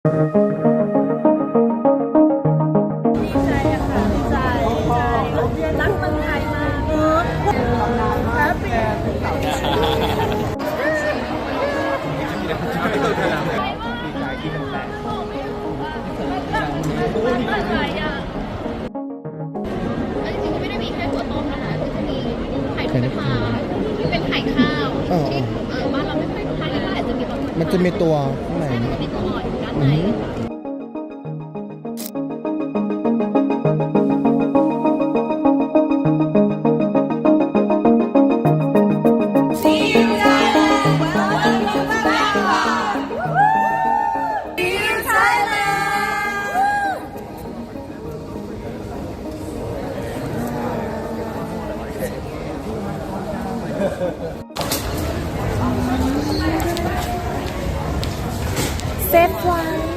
ดีใจอะค่ะดีใจดีใจรักเมืองไทยมากเออแฮปปี้อะไรอะจริงๆไม่ได้มีแค่ถั่วต้มนะคะก็จะมีไข่นกกระทาที่เป็นไข่ข้าวอ๋อที่เออบ้านเราไม่ค่อยทานกันเท่าไหร่จะมีตอนมันจะมีตัวข้างใน ใช่มันนะจะมีตัวอ่อน อ เซฟไว้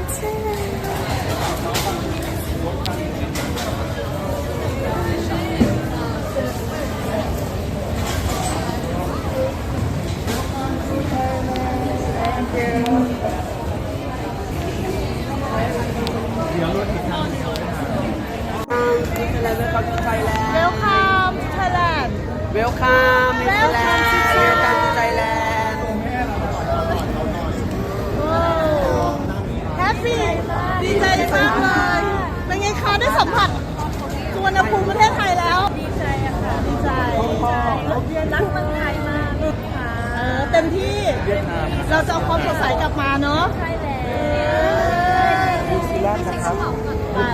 วรรณภูมิประเทศไทยแล้วดีใจอะค่ะดีใจดีใจรักเมืองไทยมากค่ะเออเต็มที่เราจะเอาความสดใสกลับมาเนาะใช่แล้วนิวซีแลนด์นะครับ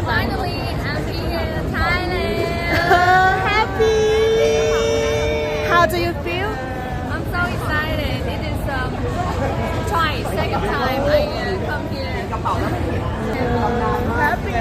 Finally I'm here in Thailand happy how do you feel I'm so excited it is um twice second time I uh, come here happy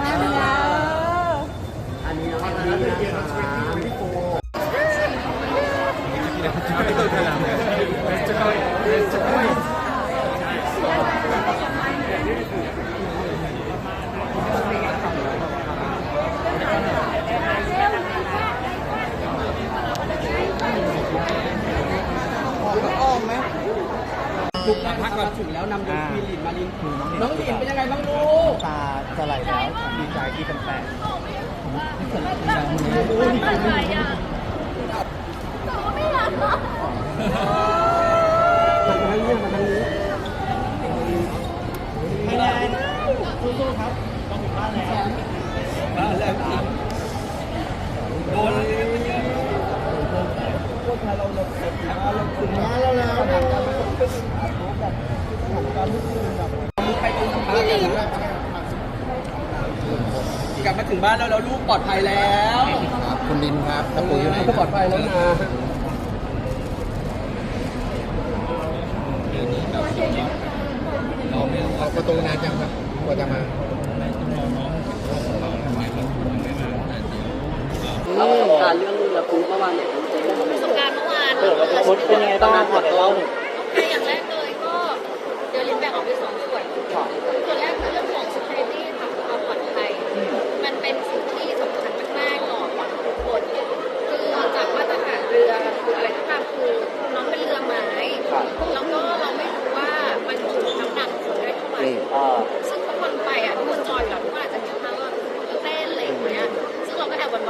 มาแล้ว อันนี้นะครับอันนี้นะครับ อ้อมไหม ถูกพักก่อนถึงแล้วนำโดย พี่หลินมาลินน้องหลินเป็นยังไงบ้างลูกตาจะไหลแล้วดีใจที่เป็นแฟนอะไรอะไม่รักเหรอมาทางนี้มาทางนี้ไม่ได้สู้ๆครับต้องถึงบ้านแล้วบ้านแล้วครับโดนพวกเราเราเก็บมาเราถึงมาแล้วแล้วไปตรงบ้านแล้วก ลับมาถึงบ้านแล้วแล้วลูกปลอดภัยแล้วคุณลินครับตะปูอยู่ไหนปลอดภัยแล้วนะเอาประตูนานจังครับกว่าจะมาเราประสบการณ์เรื่องเรือคุ้งเมื่อวานเนี่ยเจ๊ได้ทำไมประสบการณ์เมื่อวานมดเป็นยังไงบ้างขอเล่าโอเคอย่าง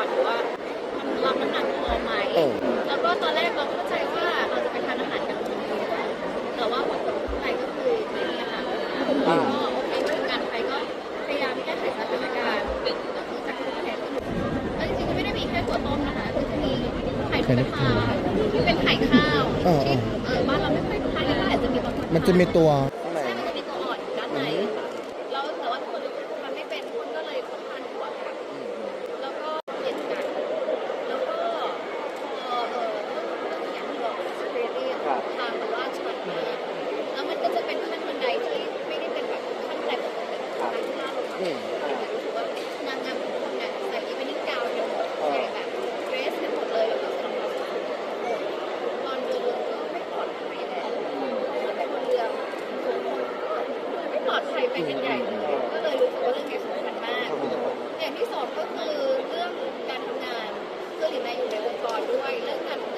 เราก็แอบหวั่นๆอยู่ว่ามันรับน้ำหนักพอไหมแล้วก็ตอนแรกเราเข้าใจว่าเราจะไปทานอาหารกลางคืนแต่ว่าผลตกไปก็คือไม่มีอาหารก็โอเคทีมงานไทยก็พยายามแก้ไขสถานการณ์ก็คือจากทุกประเทศแล้วจริงๆก็ไม่ได้มีแค่ตัวต้มนะคะก็จะมีไข่นกกระทาที่เป็นไข่ข้าวที่เออบ้านเราไม่ค่อยทานกันเท่าไหร่จะมีตอนมันจะมีตัว อืมรู้สึกว่านางงามคนเนี่ยใส่อีเวนิ่งกาวน์หมดใส่แบบเดรสกัหมดเลยแล้ต่รงเท้านงตอนเดินก็ไม่ปอดภัยแล้วเหมือนเรืองก็ไม่ปอดภัยไปกันใหญ่ก็เลยรู้สึกว่าเรื่องนี้สำคัญมาก อย่างที่สองก็คือเรื่องการงานคือหลินในอยู่ในองค์กรด้วยเรื่องการทำง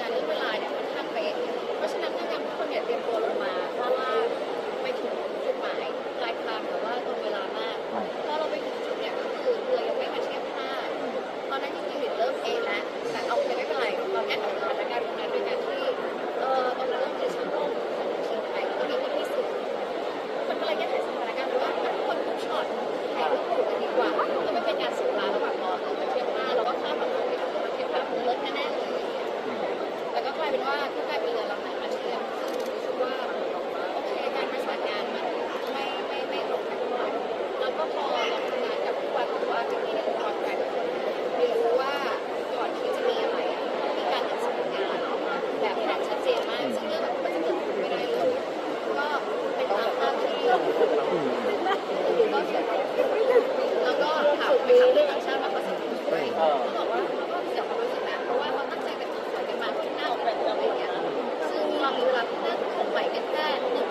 าน แล้วก็ถามไปถามเรื่องต่างชาติมาเขาสนใจไหมเขาบอกว่าเขาก็เสียความรู้สึกนะเพราะว่าเขาตั้งใจเป็นตัวสวยกันมาขึ้นหน้าออกแบบอะไรอย่างเงี้ยซึ่งเรามีเวลาขึ้นหน้าของใหม่กันแค่หนึ่ง